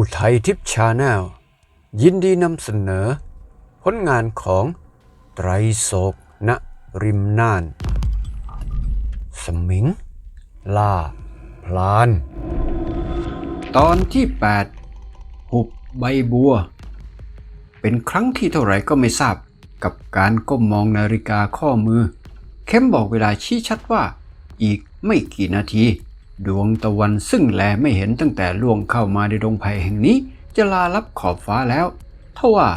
อุทัยทิพย์ชาแนลยินดีนำเสนอ ผลงานของไตรโศกณริมน่าน สมิง ล่า พลาน ตอนที่ 8 หุบใบบัว เป็นครั้งที่เท่าไหร่ก็ไม่ทราบกับการก้มมองนาฬิกาข้อมือ เข้มบอกเวลาชี้ชัดว่าอีกไม่กี่นาที ดวงตะวันซึ่งแลไม่เห็นตั้งแต่ล่วงเข้ามาในดงไผ่แห่งนี้ จะลาลับขอบฟ้าแล้วทว่า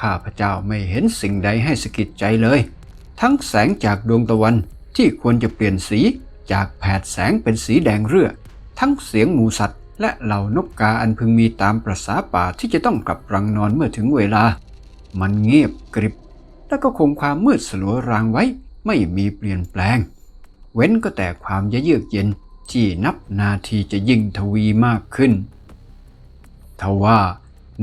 ข้าพเจ้าไม่เห็นสิ่งใดให้สะกิดใจเลย ทั้งแสงจากดวงตะวันที่ควรจะเปลี่ยนสีจากแผดแสงเป็นสีแดงเรือทั้งเสียงหมูสัตว์และเหล่านกกาอันพึงมีตามประษาป่าที่จะต้องกลับรังนอนเมื่อถึงเวลา มันเงียบกริบ และก็คงความมืดสลัวรางไว้ไม่มีเปลี่ยนแปลง เว้นก็แต่ความเยือกเย็น ที่นับนาทีจะยิ่งทวีมากขึ้น ทว่า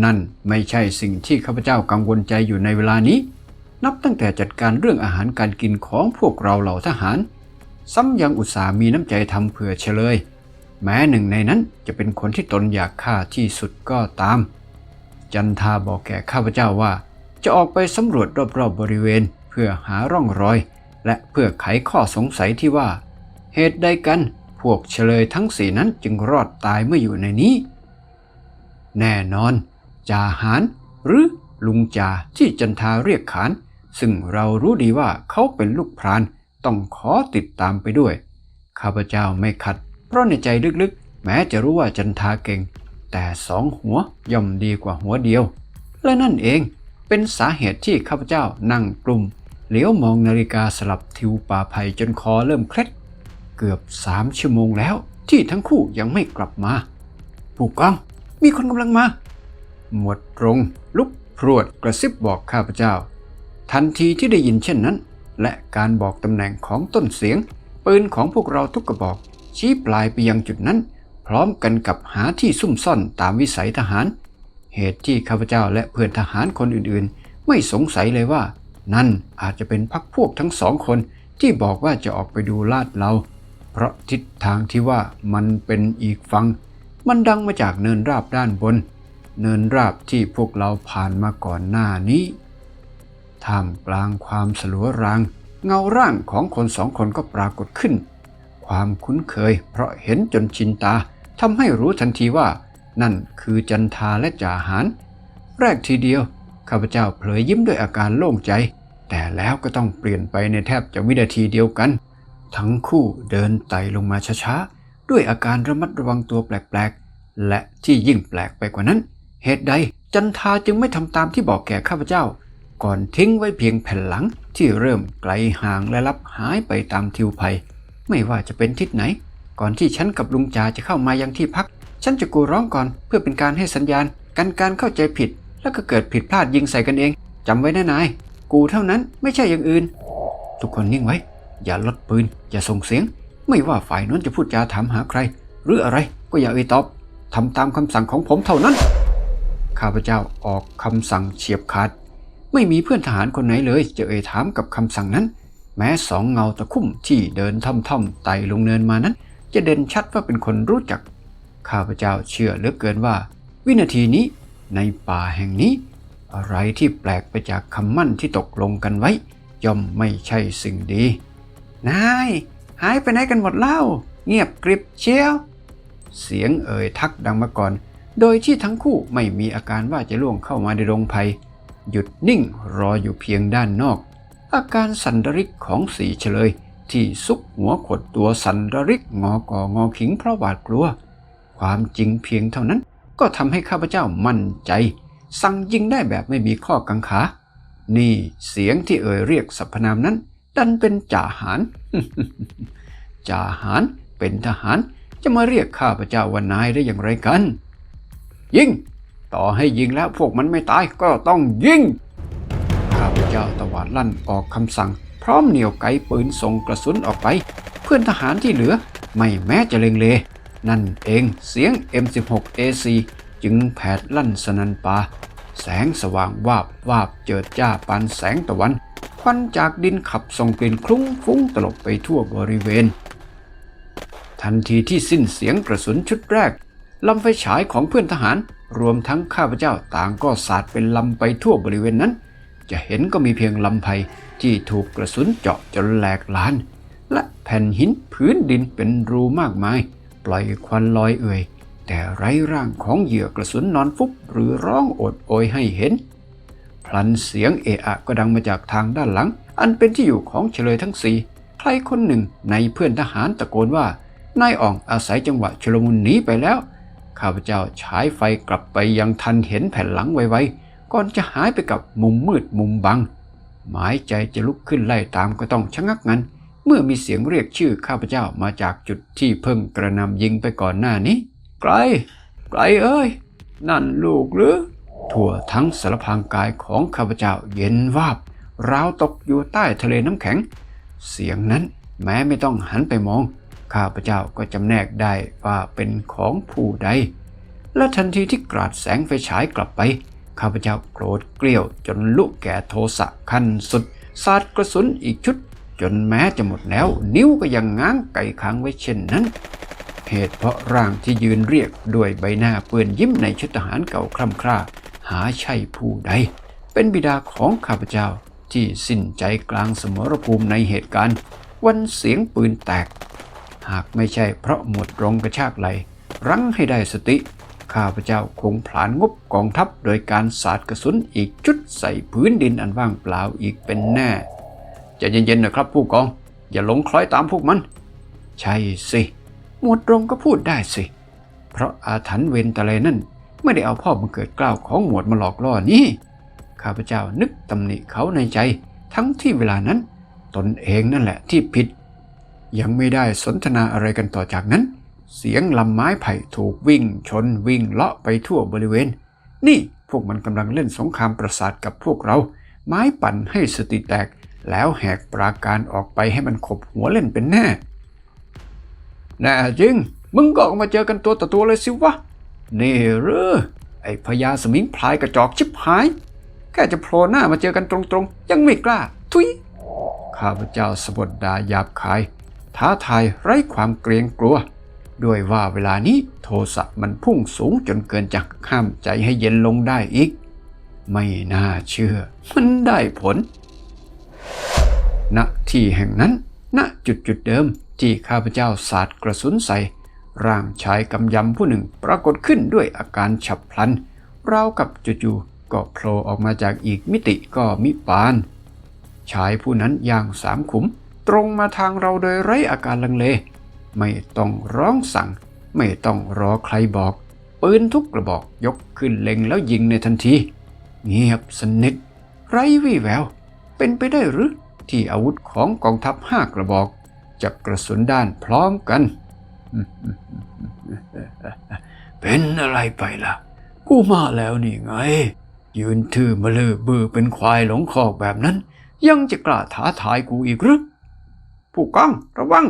นั่นไม่ใช่สิ่งที่ข้าพเจ้ากังวลใจอยู่ในเวลานี้ นับตั้งแต่จัดการเรื่องอาหารการกินของพวกเราเหล่าทหาร ซ้ำยังอุตส่าห์มีน้ำใจทำเผื่อเฉลย แม้หนึ่งในนั้นจะเป็นคนที่ตนอยากฆ่าที่สุดก็ตาม จันทาบอกแก่ข้าพเจ้าว่า จะออกไปสำรวจรอบๆบบริเวณเพื่อหาร่องรอย และเพื่อไขข้อสงสัยที่ว่า เหตุใดกัน วกเฉลยทั้งสี่นั้นจึงรอดตายเมื่ออยู่ในนี้ แน่นอนจ่าหารหรือลุงจ่าที่จันทาเรียกขาน ซึ่งเรารู้ดีว่าเขาเป็นลูกพรานต้องขอติดตามไปด้วย ข้าพเจ้าไม่ขัด เพราะในใจลึกๆ แม้จะรู้ว่าจันทาเก่ง แต่สองหัวย่อมดีกว่าหัวเดียว และนั่นเองเป็นสาเหตุที่ข้าพเจ้านั่งกลุ่มเหลียวมองนาฬิกาสลับทิวป่าไผ่จนคอเริ่มเคล็ด เกือบสามชั่วโมงแล้ว ที่ทั้งคู่ยังไม่กลับมา ผู้กองมีคนกำลังมา หมวดตรงลุกพรวดกระซิบบอกข้าพเจ้า ทันทีที่ได้ยินเช่นนั้น และการบอกตำแหน่งของต้นเสียง ปืนของพวกเราทุกกระบอก ชี้ปลายไปยังจุดนั้น พร้อมกันกับหาที่ซุ่มซ่อนตามวิสัยทหาร เหตุที่ข้าพเจ้าและเพื่อนทหารคนอื่นๆ ไม่สงสัยเลยว่า นั่นอาจจะเป็นพักพวกทั้งสองคนที่บอกว่าจะออกไปดูลาดเรา เพราะทิศทางที่ว่ามันเป็นอีกฝั่งมันดังมาจากเนินราบด้านบน เนินราบที่พวกเราผ่านมาก่อนหน้านี้ ท่ามกลางความสลัวราง เงาร่างของคนสองคนก็ปรากฏขึ้น ความคุ้นเคย เพราะเห็นจนชินตาทำให้รู้ทันทีว่า นั่นคือจันทาและจ่าหารแรกทีเดียว ข้าพเจ้าเผลยยิ้มด้วยอาการโล่งใจ แต่แล้วก็ต้องเปลี่ยนไปในแทบจะวินาทีเดียวกัน ทั้งคู่เดินไต่ลงมาช้าๆ ด้วยอาการระมัดระวังตัวแปลกๆ และที่ยิ่งแปลกไปกว่านั้น เหตุใดจันทาจึงไม่ทำตามที่บอกแก่ข้าพเจ้า ก่อนทิ้งไว้เพียงแผ่นหลังที่เริ่มไกลห่างและลับหายไปตามทิวไผ่ไม่ว่าจะเป็นทิศไหน ก่อนที่ฉันกับลุงจาจะเข้ามายังที่พัก ฉันจะกูร้องก่อนเพื่อเป็นการให้สัญญาณกันการเข้าใจผิด แล้วก็เกิดผิดพลาดยิงใส่กันเองจำไว้นะนาย กูเท่านั้นไม่ใช่อย่างอื่น ทุกคนนิ่งไว้ อย่าลดปืน อย่าส่งเสียง ไม่ว่าฝ่ายนั้นจะพูดจาถามหาใคร หรืออะไรก็อย่าเอ่ยตอบทำตามคำสั่งของผมเท่านั้น ข้าพเจ้าออกคำสั่งเฉียบขาด ไม่มีเพื่อนทหารคนไหนเลยจะเอ่ยถามกับคำสั่งนั้น แม้สองเงาตะคุ่มที่เดินท่อมๆไต่ลงเนินมานั้น จะเด่นชัดว่าเป็นคนรู้จัก ข้าพเจ้าเชื่อเหลือเกินว่า วินาทีนี้ในป่าแห่งนี้ อะไรที่แปลกไปจากคำมั่นที่ตกลงกันไว้ ย่อมไม่ใช่สิ่งดี นายหายไปไหนกันหมดเล่า เงียบกริบเชียว เสียงเอ่ยทักดังมาก่อน โดยที่ทั้งคู่ไม่มีอาการว่าจะล่วงเข้ามาในโรงภัย หยุดนิ่งรออยู่เพียงด้านนอก อาการสันดริกของสีเฉลย ที่ซุกหัวขดตัวสันดริกงอกองอขิงเพราะหวาดกลัว ความจริงเพียงเท่านั้นก็ทำให้ข้าพเจ้ามั่นใจ สั่งยิงได้แบบไม่มีข้อกังขา นี่เสียงที่เอ่ยเรียกสรรพนามนั้น ดันเป็นจ่าหารจ่าหารเป็นทหาร จะมาเรียกข้าพเจ้าว่านายได้อย่างไรกัน ยิง ต่อให้ยิงแล้วพวกมันไม่ตายก็ต้องยิง ข้าพเจ้าตวาดลั่นออกคำสั่ง พร้อมเหนี่ยวไกปืนส่งกระสุนออกไป เพื่อนทหารที่เหลือ ไม่แม้จะเลงเล นั่นเองเสียง M16AC จึงแผดลั่นสนันป่าแสงสว่างวาบวาบเจิดจ้าปานแสงตะวัน ควันจากดินขับส่งกลิ่นคลุ้งฟุ้งตลบไปทั่วบริเวณ ทันทีที่สิ้นเสียงกระสุนชุดแรกลำไฟฉายของเพื่อนทหาร รวมทั้งข้าพเจ้าต่างก็สาดเป็นลำไปทั่วบริเวณนั้น จะเห็นก็มีเพียงลำไพที่ถูกกระสุนเจาะจนแหลกลาน และแผ่นหินพื้นดินเป็นรูมากมาย ปล่อยควันลอยเอ่ยแต่ไร้ร่างของเหยื่อกระสุนนอนฟุบหรือร้องโอดโอยให้เห็น พลันเสียงเอะอะก็ดังมาจากทางด้านหลัง อันเป็นที่อยู่ของเฉลยทั้งสี่ใครคนหนึ่งในเพื่อนทหารตะโกนว่านายอ่องอาศัยจังหวะชลมุนหนีไปแล้ว ข้าพเจ้าฉายไฟกลับไปยังทันเห็นแผ่นหลังไวๆก่อนจะหายไปกับมุมมืดมุมบัง หมายใจจะลุกขึ้นไล่ตามก็ต้องชะงักงันเมื่อมีเสียงเรียกชื่อข้าพเจ้ามาจากจุดที่เพิ่งกระนำยิงไปก่อนหน้านี้ ไกล ไกลเอ้ย นั่นลูกหรือ ทั่วทั้งสารพางกายของข้าพเจ้าเย็นวาบราวตกอยู่ใต้ทะเลน้ำแข็ง เสียงนั้นแม้ไม่ต้องหันไปมอง ข้าพเจ้าก็จำแนกได้ว่าเป็นของผู้ใด และทันทีที่กราดแสงไฟฉายกลับไป ข้าพเจ้าโกรธเกลี้ยวจนลุกแก่โทสะขั้นสุด สาดกระสุนอีกชุด จนแม้จะหมดแล้ว นิ้วก็ยังง้างไก่ค้างไว้เช่นนั้น เหตุเพราะร่างที่ยืนเรียกด้วยใบหน้าเปื้อนยิ้มในชุดทหารเก่าคล่ำคร่า หาใช่ผู้ใด เป็นบิดาของข้าพเจ้าที่สิ้นใจกลางสมรภูมิในเหตุการณ์ วันเสียงปืนแตก หากไม่ใช่เพราะหมวดรงกระชากไหล รั้งให้ได้สติ ข้าพเจ้าคงผลานงบกองทัพโดยการสาดกระสุนอีกชุดใส่พื้นดินอันว่างเปล่าอีกเป็นแน่จะเย็นๆนะครับผู้กอง อย่าหลงคล้อยตามพวกมัน ใช่สิ หมวดรงก็พูดได้สิ เพราะอาถรรพ์เวนตะเลนั่น ไม่ได้เอาพ่อบังเกิดกล้าวของหมวดมาหลอกล่อนี่ข้าพเจ้านึกตำหนิเขาในใจ ทั้งที่เวลานั้น ตนเองนั่นแหละที่ผิด ยังไม่ได้สนทนาอะไรกันต่อจากนั้น เสียงลำไม้ไผ่ถูกวิ่งชนวิ่งเลาะไปทั่วบริเวณ นี่พวกมันกำลังเล่นสงครามประสาทกับพวกเรา ไม้ปั่นให้สติแตก แล้วแหกปราการออกไปให้มันขบหัวเล่นเป็นแน่แน่จริง มึงก็ออกมาเจอกันตัวต่อตัวเลยสิวะ นี่เหรือไอ้พญาสมิงพลายกระจอกชิบหาย แค่จะโผล่หน้ามาเจอกันตรงๆ ยังไม่กล้า ทุย ข้าพเจ้าสบดดาหยาบคาย ท้าทายไร้ความเกรงกลัว ด้วยว่าเวลานี้โทสะมันพุ่งสูงจนเกินจากห้ามใจให้เย็นลงได้อีก ไม่น่าเชื่อ มันได้ผล ณที่แห่งนั้น ณจุดจุดเดิมที่ข้าพเจ้าสาดกระสุนใส่ ร่างชายกำยำผู้หนึ่งปรากฏขึ้นด้วยอาการฉับพลันราวกับจู่ๆก็โผล่ออกมาจากอีกมิติก็มิปาน ชายผู้นั้นย่างสามขุม ตรงมาทางเราโดยไร้อาการลังเล ไม่ต้องร้องสั่ง ไม่ต้องรอใครบอกปืนทุกกระบอกยกขึ้นเล็งแล้วยิงในทันที เงียบสนิทไร้วี่แวว เป็นไปได้หรือที่อาวุธของกองทัพห้ากระบอกจะกระสุนด้านพร้อมกัน เป็นอะไรไปล่ะ กูมาแล้วนี่ไง ยืนทื่อมาเลือบือเป็นควายหลงคอกแบบนั้น ยังจะกล้าท้าทายกูอีกหรือผู้กองระวัง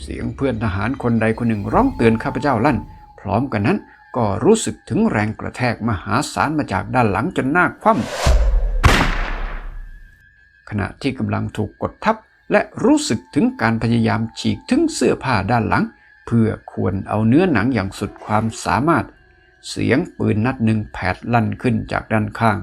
เสียงเพื่อนทหารคนใดคนหนึ่งร้องเตือนข้าพเจ้าลั่น พร้อมกันนั้นก็รู้สึกถึงแรงกระแทกมหาศาลมาจากด้านหลังจนหน้าคว่ำขณะที่กำลังถูกกดทับ และรู้สึกถึงการพยายามฉีกถึงเสื้อผ้าด้านหลัง เพื่อควรเอาเนื้อหนังอย่างสุดความสามารถ เสียงปืนนัดหนึ่งแผดลั่นขึ้นจากด้านข้าง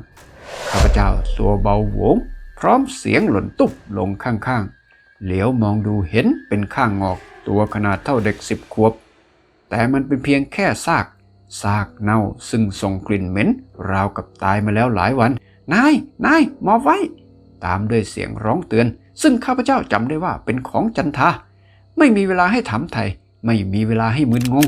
ข้าพเจ้าตัวเบาโหวงพร้อมเสียงหล่นตุ๊บลงข้างๆ เหลียวมองดูเห็นเป็นข้างงอกตัวขนาดเท่าเด็กสิบขวบ แต่มันเป็นเพียงแค่ซาก ซากเน่าซึ่งส่งกลิ่นเหม็น ราวกับตายมาแล้วหลายวัน นาย นายหมอไว้ ตามด้วยเสียงร้องเตือน ซึ่งข้าพเจ้าจำได้ว่าเป็นของจันทาไม่มีเวลาให้ถามไทย ไม่มีเวลาให้มึนงง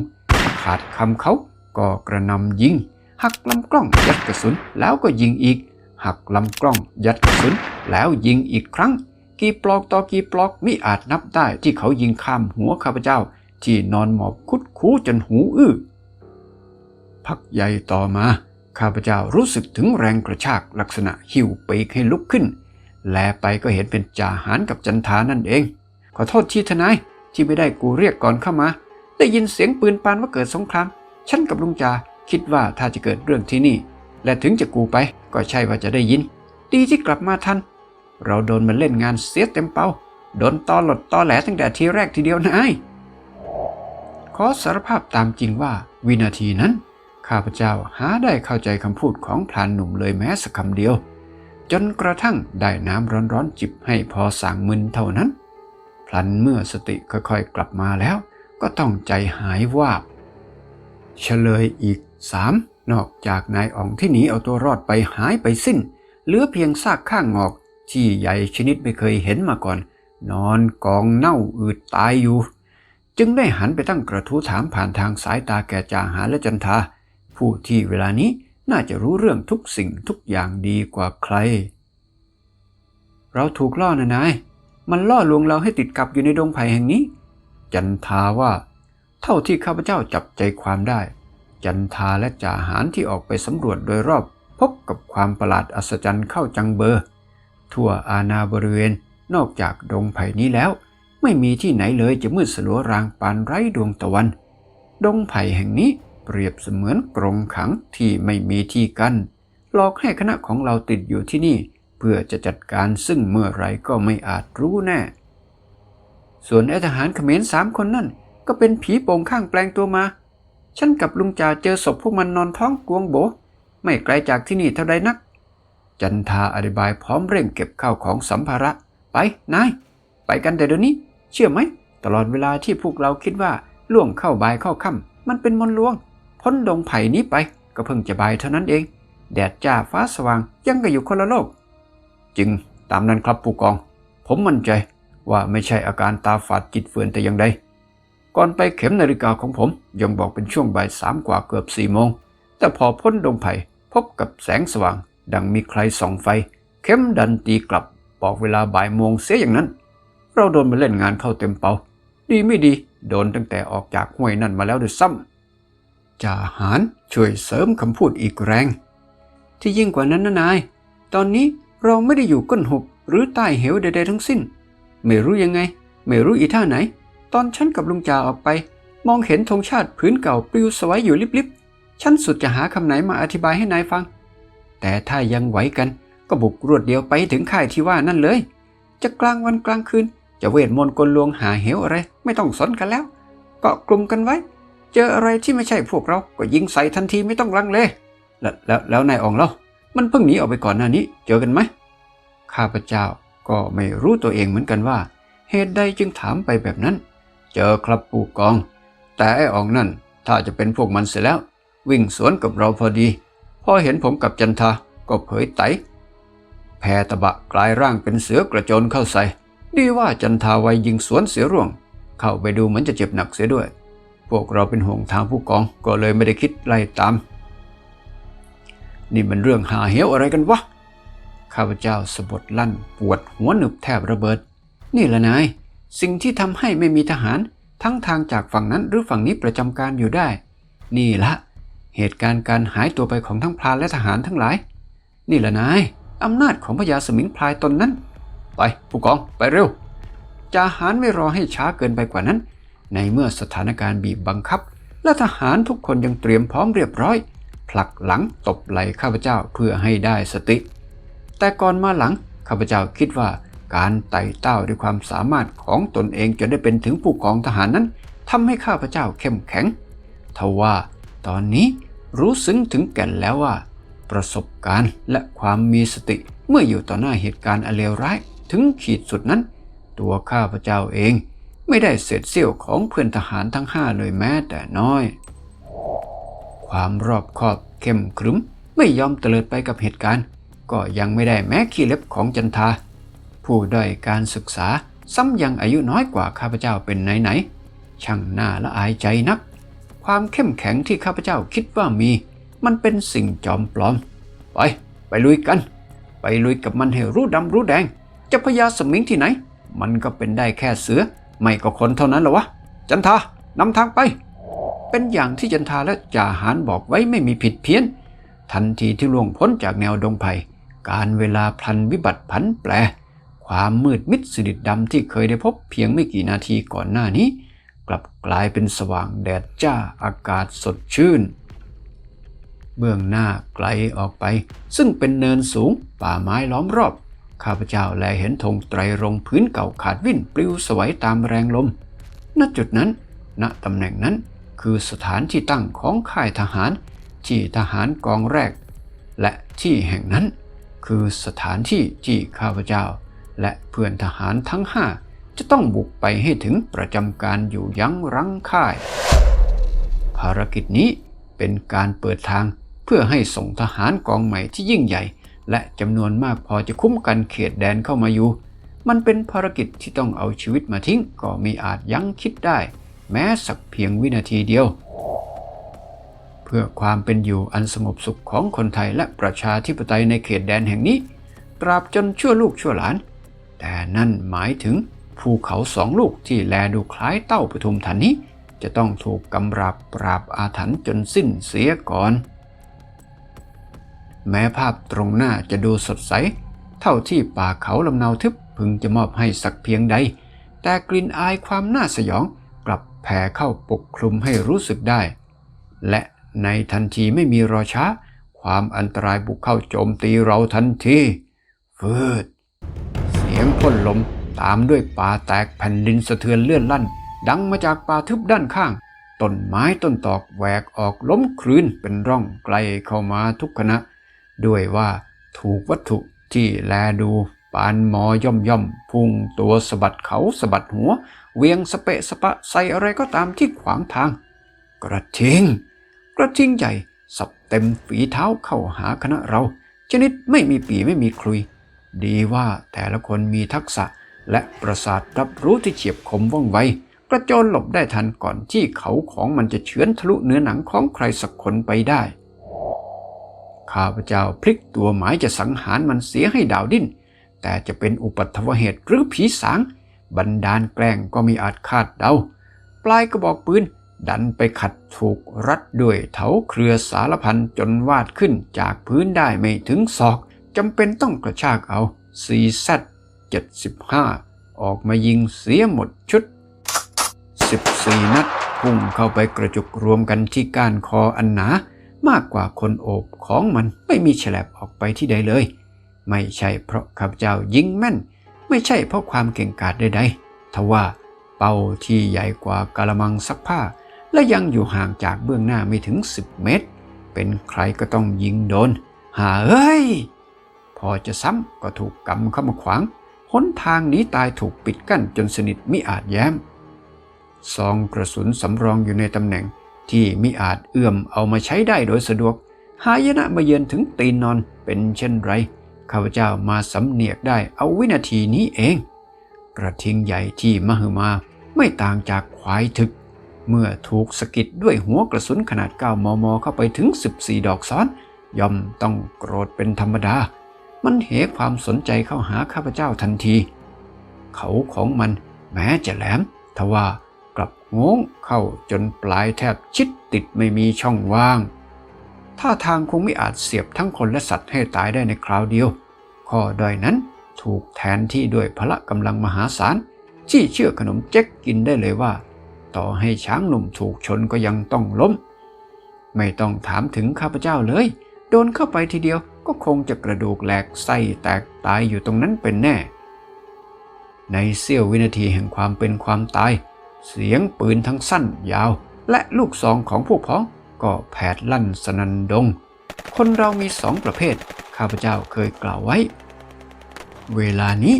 ขาดคำเขาก็กระนำยิง หักลำกล้องยัดกระสุนแล้วก็ยิงอีก หักลำกล้องยัดกระสุนแล้วยิงอีกครั้ง กี่ปลอกต่อกี่ปลอกไมิอาจนับได้ที่เขายิงข้ามหัวข้าพเจ้า ที่นอนหมอบคุดคูจนหูอื้อพักใหญ่ต่อมา ข้าพเจ้ารู้สึกถึงแรงกระชากลักษณะหิวปีกให้ลุกขึ้น แลไปก็เห็นเป็นจ่าหารกับจันทานั่นเอง ขอโทษทีทนายที่ไม่ได้กูเรียกก่อนเข้ามา ได้ยินเสียงปืนปานว่าเกิดสงคราม ฉันกับลุงจ่าคิดว่าถ้าจะเกิดเรื่องที่นี่ และถึงจะกูไปก็ใช่ว่าจะได้ยิน ดีที่กลับมาทัน เราโดนมันเล่นงานเสียเต็มเป้า โดนตอหลดตอแหลตั้งแต่ทีแรกทีเดียวนายขอสารภาพตามจริงว่า วินาทีนั้น ข้าพเจ้าหาได้เข้าใจคำพูดของพลานหนุ่มเลยแม้สักคำเดียว จนกระทั่งได้น้ำร้อนๆจิบให้พอสางมึนเท่านั้น พลันเมื่อสติค่อยๆกลับมาแล้ว ก็ต้องใจหายวาบเฉลยอีกสามนอกจากนายอ่องที่หนีเอาตัวรอดไปหายไปสิ้น เหลือเพียงซากข้างงอก ที่ใหญ่ชนิดไม่เคยเห็นมาก่อน นอนกองเน่าอืดตายอยู่ จึงได้หันไปตั้งกระทู้ถามผ่านทางสายตาแก่จาหาและจันทา ผู้ที่เวลานี้ น่าจะรู้เรื่องทุกสิ่งทุกอย่างดีกว่าใคร เราถูกล่อนะนาย มันล่อลวงเราให้ติดกับอยู่ในดงไผ่แห่งนี้ จันทาว่า เท่าที่ข้าพเจ้าจับใจความได้ จันทาและจ่าหารที่ออกไปสำรวจโดยรอบ พบกับความประหลาดอัศจรรย์เข้าจังเบอร์ ทั่วอาณาบริเวณนอกจากดงไผ่นี้แล้ว ไม่มีที่ไหนเลยจะมืดสลัวรางปานไร้ดวงตะวัน ดงไผ่แห่งนี้ เปรียบเสมือนกรงขังที่ไม่มีที่กัน้นหลอกให้คณะของเราติดอยู่ที่นี่ เพื่อจะจัดการซึ่งเมื่อไรก็ไม่อาจรู้แน่ ส่วนไอทหารเขมรสามคนนั่น ก็เป็นผีโป่งข้างแปลงตัวมา ฉันกับลุงจ่าเจอศพพวกมันนอนท้องกวงโบ ไม่ไกลจากที่นี่เท่าใดนัก จันทาอธิบายพร้อมเร่งเก็บข้าวของสัมภาระ ไปนายไปกันแต่เดี๋ยวนี้ เชื่อไหม ตลอดเวลาที่พวกเราคิดว่าล่วงเข้าบ่ายเข้าค่ำมันเป็นมนลวง พ้นดงไผ่นี้ไปก็เพิ่งจะบ่ายเท่านั้นเอง แดดจ้าฟ้าสว่างยังก็อยู่คนละโลก จึงตามนั้นครับผู้กอง ผมมั่นใจว่าไม่ใช่อาการตาฝาดจิตเฟือนแต่อย่างใดก่อนไปเข็มนาฬิกาของผมยังบอกเป็นช่วงบ่ายสามกว่าเกือบสี่โมง แต่พอพ้นดงไผ่พบกับแสงสว่าง ดังมีใครส่องไฟ เข็มดันตีกลับบอกเวลาบ่ายโมงเสียอย่างนั้น เราโดนมาเล่นงานเข้าเต็มเปา ดีไม่ดี โดนตั้งแต่ออกจากห้วยนั่นมาแล้วด้วยซ้ำ จ่าหารช่วยเสริมคำพูดอีกแรง ที่ยิ่งกว่านั้นนะนาย ตอนนี้เราไม่ได้อยู่ก้นหุบหรือใต้เหวใดๆทั้งสิ้น ไม่รู้ยังไง ไม่รู้อีท่าไหน ตอนฉันกับลุงจ่าออกไป มองเห็นธงชาติผืนเก่าปลิวสวยอยู่ลิบๆฉันสุดจะหาคำไหนมาอธิบายให้นายฟัง แต่ถ้ายังไหวกันก็บุกรวดเดียวไปถึงค่ายที่ว่านั่นเลย จะกลางวันกลางคืนจะเวทมนต์กลลวงหาเหวอะไร ไม่ต้องสนกันแล้วเกาะกลุ่มกันไว้ เจออะไรที่ไม่ใช่พวกเรา ก็ยิงใส่ทันทีไม่ต้องลังเล แล้วแล้วแล้วนายอ่องเล่ามันเพิ่งหนีออกไปก่อนหน้านี้ เจอกันไหมข้าพเจ้าก็ไม่รู้ตัวเองเหมือนกันว่า เหตุใดจึงถามไปแบบนั้น เจอครับปู่กอง แต่ไอ้อองนั่นถ้าจะเป็นพวกมันเสียแล้ว วิ่งสวนกับเราพอดี พอเห็นผมกับจันทาก็เผยไตแพตะบะกลายร่างเป็นเสือกระโจนเข้าใส่ ดีว่าจันทาไวยิงสวนเสือร่วง เข้าไปดูเหมือนจะเจ็บหนักเสียด้วย พวกเราเป็นห่วงทางผู้กองก็เลยไม่ได้คิดไล่ตาม นี่มันเรื่องหาเหวอะไรกันวะ ข้าพเจ้าสะบดลั่นปวดหัวหนึบแทบระเบิด นี่ละนาย สิ่งที่ทำให้ไม่มีทหาร ทั้งทางจากฝั่งนั้นหรือฝั่งนี้ประจำการอยู่ได้ นี่ละเหตุการณ์การหายตัวไปของทั้งพลานและทหารทั้งหลาย นี่แหละนายอำนาจของพญาสมิงพลายตนนั้น ไปผู้กองไปเร็วจาหารไม่รอให้ช้าเกินไปกว่านั้น ในเมื่อสถานการณ์บีบบังคับ และทหารทุกคนยังเตรียมพร้อมเรียบร้อย ผลักหลังตบไหลข้าพเจ้าเพื่อให้ได้สติ แต่ก่อนมาหลังข้าพเจ้าคิดว่าการไต่เต้าด้วยความสามารถของตนเองจนได้เป็นถึงผู้กองทหารนั้นทำให้ข้าพเจ้าเข้มแข็งทว่าตอนนี้รู้ซึ้งถึงแก่นแล้วว่า ประสบการณ์และความมีสติเมื่ออยู่ต่อหน้าเหตุการณ์อันเลวร้าย ถึงขีดสุดนั้น ตัวข้าพเจ้าเอง ไม่ได้เศษเสี้ยวของเพื่อนทหารทั้งห้าเลยแม้แต่น้อย ความรอบคอบเข้มขรึมไม่ยอมเตลิดไปกับเหตุการณ์ ก็ยังไม่ได้แม้ขี้เล็บของจันทา ผู้ด้อยการศึกษาซ้ำยังอายุน้อยกว่าข้าพเจ้าเป็นไหนๆช่างน่าละอายใจนัก ความเข้มแข็งที่ข้าพเจ้าคิดว่ามี มันเป็นสิ่งจอมปลอม ไป ไปลุยกัน ไปลุยกับมันให้รู้ดำรู้แดง จะพญาสมิงที่ไหน มันก็เป็นได้แค่เสือ ไม่ก็คนเท่านั้นหรอวะ จันทานำทางไป เป็นอย่างที่จันทาและจ่าหารบอกไว้ไม่มีผิดเพี้ยน ทันทีที่ล่วงพ้นจากแนวดงไผ่การเวลาพลันวิบัติผันแปร ความมืดมิดสนิทดำที่เคยได้พบเพียงไม่กี่นาทีก่อนหน้านี้ กลับกลายเป็นสว่างแดดจ้าอากาศสดชื่น เบื้องหน้าไกลออกไป ซึ่งเป็นเนินสูงป่าไม้ล้อมรอบ ข้าพเจ้าแลเห็นธงไตรรงพื้นเก่าขาดวิ่นปลิวสวยตามแรงลม ณจุดนั้น ณตำแหน่งนั้นคือสถานที่ตั้งของค่ายทหาร ที่ทหารกองแรก และที่แห่งนั้น คือสถานที่ที่ข้าพเจ้า และเพื่อนทหารทั้งห้าจะต้องบุกไปให้ถึงประจำการอยู่ยั้งรั้งค่าย ภารกิจนี้เป็นการเปิดทางเพื่อให้ส่งทหารกองใหม่ที่ยิ่งใหญ่ และจำนวนมากพอจะคุ้มกันเขตแดนเข้ามาอยู่ มันเป็นภารกิจที่ต้องเอาชีวิตมาทิ้งก็มีอาจยั้งคิดได้ แม้สักเพียงวินาทีเดียว เพื่อความเป็นอยู่อันสงบสุขของคนไทยและประชาธิปไตยในเขตแดนแห่งนี้ ตราบจนชั่วลูกชั่วหลาน แต่นั่นหมายถึงภูเขาสองลูกที่แลดูคล้ายเต้าปทุมธานีจะต้องถูกกำราบปราบอาถรรพ์จนสิ้นเสียก่อน แม้ภาพตรงหน้าจะดูสดใส เท่าที่ป่าเขาลำเนาทึบพึงจะมอบให้สักเพียงใด แต่กลิ่นอายความน่าสยองกลับแผ่เข้าปกคลุมให้รู้สึกได้ และในทันทีไม่มีรอช้า ความอันตรายบุกเข้าโจมตีเราทันทีฟืด เสียงพ่นลมตามด้วยป่าแตกแผ่นดินสะเทือนเลื่อนลั่น ดังมาจากป่าทึบด้านข้าง ต้นไม้ต้นตอกแหวกออกล้มคลืนเป็นร่องไกลเข้ามาทุกขณะ ด้วยว่าถูกวัตถุที่แลดูปานหมอย่อมย่อมพุ่งตัวสะบัดเขาสะบัดหัว เวียงสเปะสปะใส่อะไรก็ตามที่ขวางทาง กระทิง กระทิงใหญ่ สับเต็มฝีเท้าเข้าหาคณะเรา ชนิดไม่มีปีไม่มีคลุย ดีว่าแต่ละคนมีทักษะและประสาทรับรู้ที่เฉียบคมว่องไว กระโจนหลบได้ทันก่อนที่เขาของมันจะเฉือนทะลุเนื้อหนังของใครสักคนไปได้ ข้าพเจ้าพลิกตัวหมายจะสังหารมันเสียให้ดาวดิ้น แต่จะเป็นอุปัตถวเหตุหรือผีสาง บันดาลแกล้งก็มีอาจคาดเดา ปลายกระบอกปืนดันไปขัดถูกรัดด้วยเถาเครือสารพันจนวาดขึ้นจากพื้นได้ไม่ถึงศอกจำเป็นต้องกระชากเอา 4Z 75 ออกมายิงเสียหมดชุด 14 นัดพุ่งเข้าไปกระจุกรวมกันที่ก้านคออันหนา มากกว่าคนโอบของมันไม่มีแฉลบออกไปที่ใดเลย ไม่ใช่เพราะข้าพเจ้ายิงแม่น ไม่ใช่เพราะความเก่งกาจใดๆทว่าเป้าที่ใหญ่กว่ากะละมังซักผ้า และยังอยู่ห่างจากเบื้องหน้าไม่ถึง 10 เมตร เป็นใครก็ต้องยิงโดน หาเอ้ย พอจะซ้ำก็ถูกกำเข้ามาขวางหนทางหนีตายถูกปิดกั้นจนสนิทมิอาจแย้มซองกระสุนสำรองอยู่ในตำแหน่ง ที่มิอาจเอื้อมเอามาใช้ได้โดยสะดวก หายนะมาเยือนถึงตีนนอนเป็นเช่นไรข้าพเจ้ามาสำเนียกได้เอาวินาทีนี้เอง กระทิงใหญ่ที่มหึมาไม่ต่างจากควายถึก เมื่อถูกสะกิดด้วยหัวกระสุนขนาด 9 มม เข้าไปถึง 14 ดอกซ้อน ย่อมต้องโกรธเป็นธรรมดา มันเหความสนใจเข้าหาข้าพเจ้าทันที เขาของมันแม้จะแหลมทว่า กลับโง้งเข้าจนปลายแทบชิดติดไม่มีช่องว่างท่าทางคงไม่อาจเสียบทั้งคนและสัตว์ให้ตายได้ในคราวเดียว ข้อด้อยนั้นถูกแทนที่ด้วยพละกำลังมหาศาลที่เชื่อขนมเจ๊กกินได้เลยว่า ต่อให้ช้างหนุ่มถูกชนก็ยังต้องล้ม ไม่ต้องถามถึงข้าพเจ้าเลย โดนเข้าไปทีเดียวก็คงจะกระดูกแหลกไส้แตกตายอยู่ตรงนั้นเป็นแน่ ในเสี้ยววินาทีแห่งความเป็นความตาย เสียงปืนทั้งสั้นยาว และลูกซองของพวกพ้องก็แผดลั่นสนันดง คนเรามีสองประเภท ข้าพเจ้าเคยกล่าวไว้ เวลานี้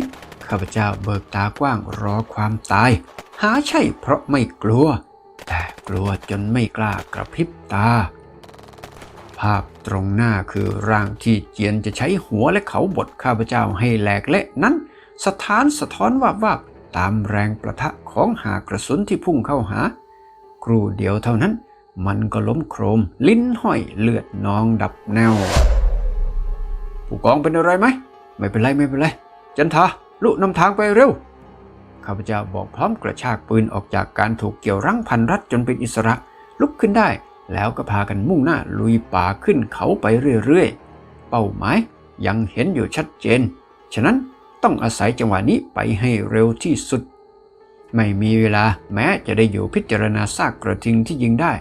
ข้าพเจ้าเบิกตากว้างรอความตาย หาใช่เพราะไม่กลัว แต่กลัวจนไม่กล้ากระพริบตา ภาพตรงหน้าคือร่างที่เจียนจะใช้หัวและเขาบดข้าพเจ้าให้แหลกเละนั้นสถานสะท้อนวาบวาบ ตามแรงประทะของหากระสุนที่พุ่งเข้าหา ครู่เดียวเท่านั้น มันก็ล้มโครม ลิ้นห้อยเลือดนองดับแนว ผู้กองเป็นอะไรไหม ไม่เป็นไรไม่เป็นไร จันทาลุนำทางไปเร็ว ข้าพเจ้าบอกพร้อมกระชากปืนออกจากการถูกเกี่ยวรั้งพันรัดจนเป็นอิสระ ลุกขึ้นได้ แล้วก็พากันมุ่งหน้าลุยป่าขึ้นเขาไปเรื่อยๆ เป้าหมายยังเห็นอยู่ชัดเจน ฉะนั้น ต้องอาศัยจังหวะนี้ไปให้เร็วที่สุด ไม่มีเวลาแม้จะได้อยู่พิจารณาซากกระทิงที่ยิงได้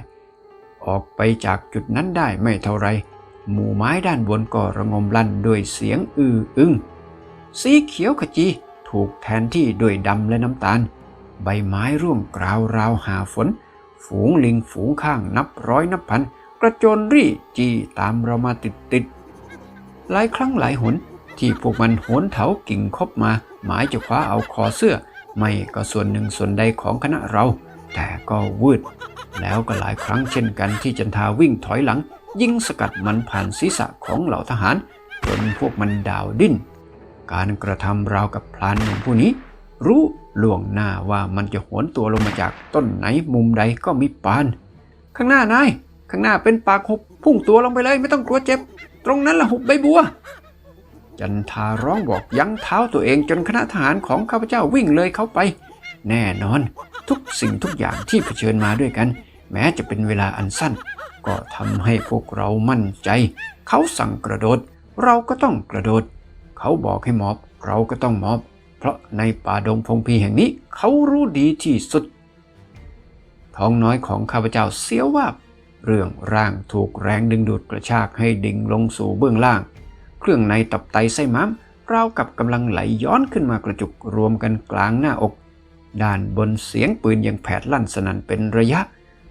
ออกไปจากจุดนั้นได้ไม่เท่าไร หมู่ไม้ด้านบนก็ระงมลั่นด้วยเสียงอืออึงสีเขียวขจีถูกแทนที่ด้วยดำและน้ำตาล ใบไม้ร่วงกราวราวหาฝน ฝูงลิงฝูงข้างนับร้อยนับพัน กระโจนรี่จีตามเรามาติดติดหลายครั้งหลายหน ที่พวกมันโหนเถากิ่งคบมา หมายจะคว้าเอาคอเสื้อ ไม่ก็ส่วนหนึ่งส่วนใดของคณะเรา แต่ก็วืด แล้วก็หลายครั้งเช่นกันที่จันทาวิ่งถอยหลัง ยิงสกัดมันผ่านศีรษะของเหล่าทหาร จนพวกมันดาวดิ้น การกระทำราวกับพลานหนุ่มผู้นี้ รู้ล่วงหน้าว่ามันจะโหนตัวลงมาจากต้นไหนมุมใดก็มีปาน ข้างหน้านายข้างหน้าเป็นปากหุบพุ่งตัวลงไปเลยไม่ต้องกลัวเจ็บ ตรงนั้นละหุบใบบัว จันทาร้องบอกยั้งเท้าตัวเองจนคณะทหารของข้าพเจ้าวิ่งเลยเข้าไป แน่นอนทุกสิ่งทุกอย่างที่เผชิญมาด้วยกัน แม้จะเป็นเวลาอันสั้น ก็ทำให้พวกเรามั่นใจ เขาสั่งกระโดด เราก็ต้องกระโดด เขาบอกให้หมอบ เราก็ต้องหมอบ เพราะในป่าดงพงพีแห่งนี้เขารู้ดีที่สุด ท้องน้อยของข้าพเจ้าเสียวว่าบเรื่องร่างถูกแรงดึงดูดกระชากให้ดิ่งลงสู่เบื้องล่าง เครื่องในตับไตไส้ม้ามราวกับกำลังไหลย้อนขึ้นมากระจุกรวมกันกลางหน้าอก ด้านบนเสียงปืนยังแผดลั่นสนั่นเป็นระยะ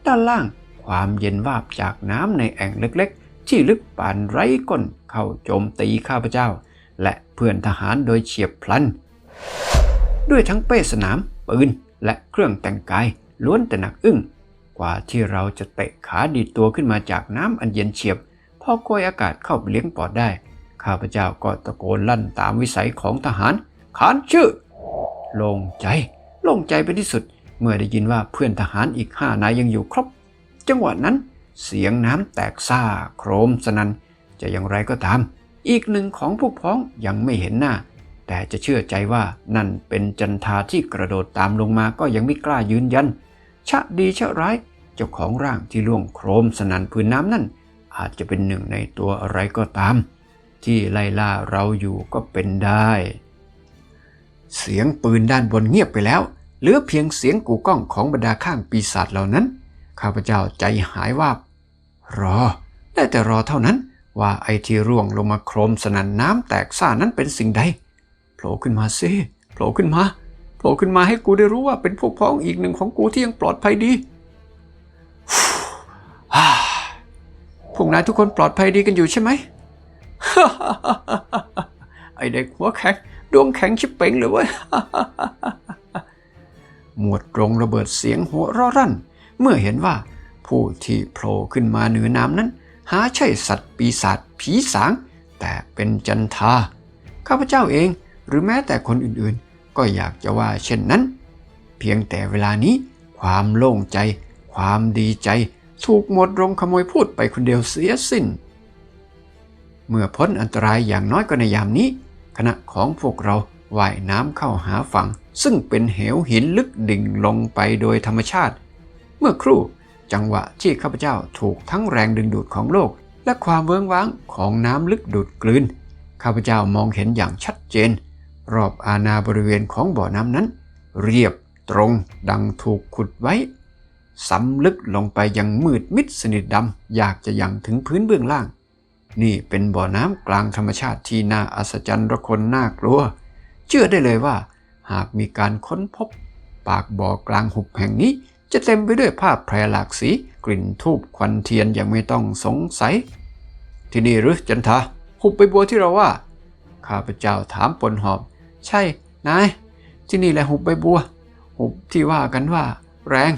ด้านล่างความเย็นวาบจากน้ำในแอ่งเล็กๆ ที่ลึกปานไร้ก้นเข้าโจมตีข้าพเจ้า และเพื่อนทหารโดยเฉียบพลัน ด้วยทั้งเป้สนาม ปืน และเครื่องแต่งกายล้วนแต่หนักอึ้ง กว่าที่เราจะเตะขาดีตัวขึ้นมาจากน้ำอันเย็นเฉียบ พอโกยอากาศเข้าไปเลี้ยงปอดได้ ข้าพเจ้าก็ตะโกนลั่นตามวิสัยของทหาร ขานชื่อ ลงใจ ลงใจเป็นที่สุด เมื่อได้ยินว่าเพื่อนทหารอีกห้านายยังอยู่ครบ จังหวะนั้นเสียงน้ำแตกซ่าโครมสนันจะอย่างไรก็ตาม อีกหนึ่งของพวกพ้องยังไม่เห็นหน้า แต่จะเชื่อใจว่านั่นเป็นจันทาที่กระโดดตามลงมาก็ยังไม่กล้ายืนยัน ชะดีชะร้าย เจ้าของร่างที่ล่วงโครมสนันพื้นน้ำนั่นอาจจะเป็นหนึ่งในตัวอะไรก็ตาม ที่ไล่ล่าเราอยู่ก็เป็นได้ เสียงปืนด้านบนเงียบไปแล้ว เหลือเพียงเสียงกูก้องของบรรดาข้างปีศาจเหล่านั้น ข้าพเจ้าใจหายว่า รอ ได้แต่รอเท่านั้น ว่าไอ้ที่ร่วงลงมาโครมสนันน้ำแตกซ่านั้นเป็นสิ่งใดโผล่ขึ้นมาสิโผล่ขึ้นมาโผล่ขึ้นมาให้กูได้รู้ว่าเป็นพวกพ้องอีกหนึ่งของกูที่ยังปลอดภัยดีฮ่าพวกนายทุกคนปลอดภัยดีกันอยู่ใช่ไหม ไอเด็กหัวแข็งดวงแข็งชิบเป่งเลยเว้ย หมวดรงระเบิดเสียงหัวร่อรั่น เมื่อเห็นว่าผู้ที่โผล่ขึ้นมาเหนือน้ำนั้น หาใช่สัตว์ปีศาจผีสาง แต่เป็นจันทา ข้าพเจ้าเองหรือแม้แต่คนอื่นๆ ก็อยากจะว่าเช่นนั้น เพียงแต่เวลานี้ความโล่งใจ ความดีใจ ถูกหมวดรงขโมยพูดไปคนเดียวเสียสิ้น เมื่อพ้นอันตรายอย่างน้อยก็ในยามนี้ คณะของพวกเราว่ายน้ำเข้าหาฝั่ง ซึ่งเป็นเหวหินลึกดิ่งลงไปโดยธรรมชาติ เมื่อครู่จังหวะที่ข้าพเจ้าถูกทั้งแรงดึงดูดของโลก และความเวิ้งว้างของน้ำลึกดูดกลืนข้าพเจ้ามองเห็นอย่างชัดเจน รอบอาณาบริเวณของบ่อน้ำนั้น เรียบตรงดังถูกขุดไว้ซ้ำลึกลงไปยังมืดมิดสนิทดำอยากจะยังถึงพื้นเบื้องล่าง นี่เป็นบ่อน้ำกลางธรรมชาติที่น่าอัศจรรย์ระคนน่ากลัว เชื่อได้เลยว่า หากมีการค้นพบ ปากบ่อกลางหุบแห่งนี้ จะเต็มไปด้วยภาพแพรหลากสี กลิ่นทูบควันเทียนอย่างไม่ต้องสงสัย ที่นี่หรือจันทาหุบไปบัวที่เราว่า ข้าพเจ้าถามปนหอบใช่ นาย ที่นี่แหละหุบใบบัว หุบที่ว่ากันว่า แรง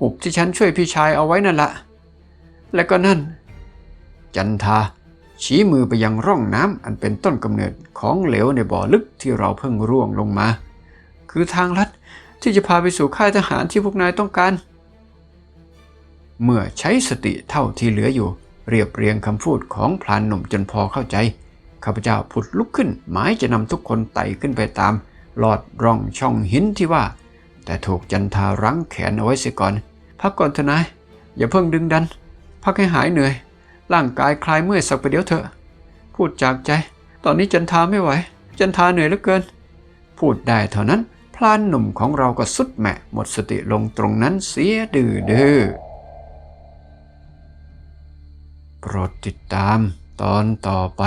หุบที่ฉันช่วยพี่ชายเอาไว้นั่นละ และก็นั่น จันทา ชี้มือไปยังร่องน้ำอันเป็นต้นกำเนิดของเหลวในบ่อลึกที่เราเพิ่งร่วงลงมา คือทางลัดที่จะพาไปสู่ค่ายทหารที่พวกนายต้องการ เมื่อใช้สติเท่าที่เหลืออยู่ เรียบเรียงคำพูดของพลานหนุ่มจนพอเข้าใจข้าพเจ้าผุดลุกขึ้น หมายจะนำทุกคนไต่ขึ้นไปตาม หลอดร่องช่องหินที่ว่า แต่ถูกจันทารั้งแขนเอาไว้เสียก่อน พักก่อนเถอะนายอย่าเพิ่งดึงดัน พักให้หายเหนื่อย ร่างกายคลายเมื่อยสักประเดี๋ยวเถอะ พูดจากใจ ตอนนี้จันทาไม่ไหว จันทาเหนื่อยเหลือเกิน พูดได้เท่านั้น พลานหนุ่มของเราก็สุดแมะหมดสติลงตรงนั้นเสียดื้อดื้อโปรดติดตามตอนต่อไป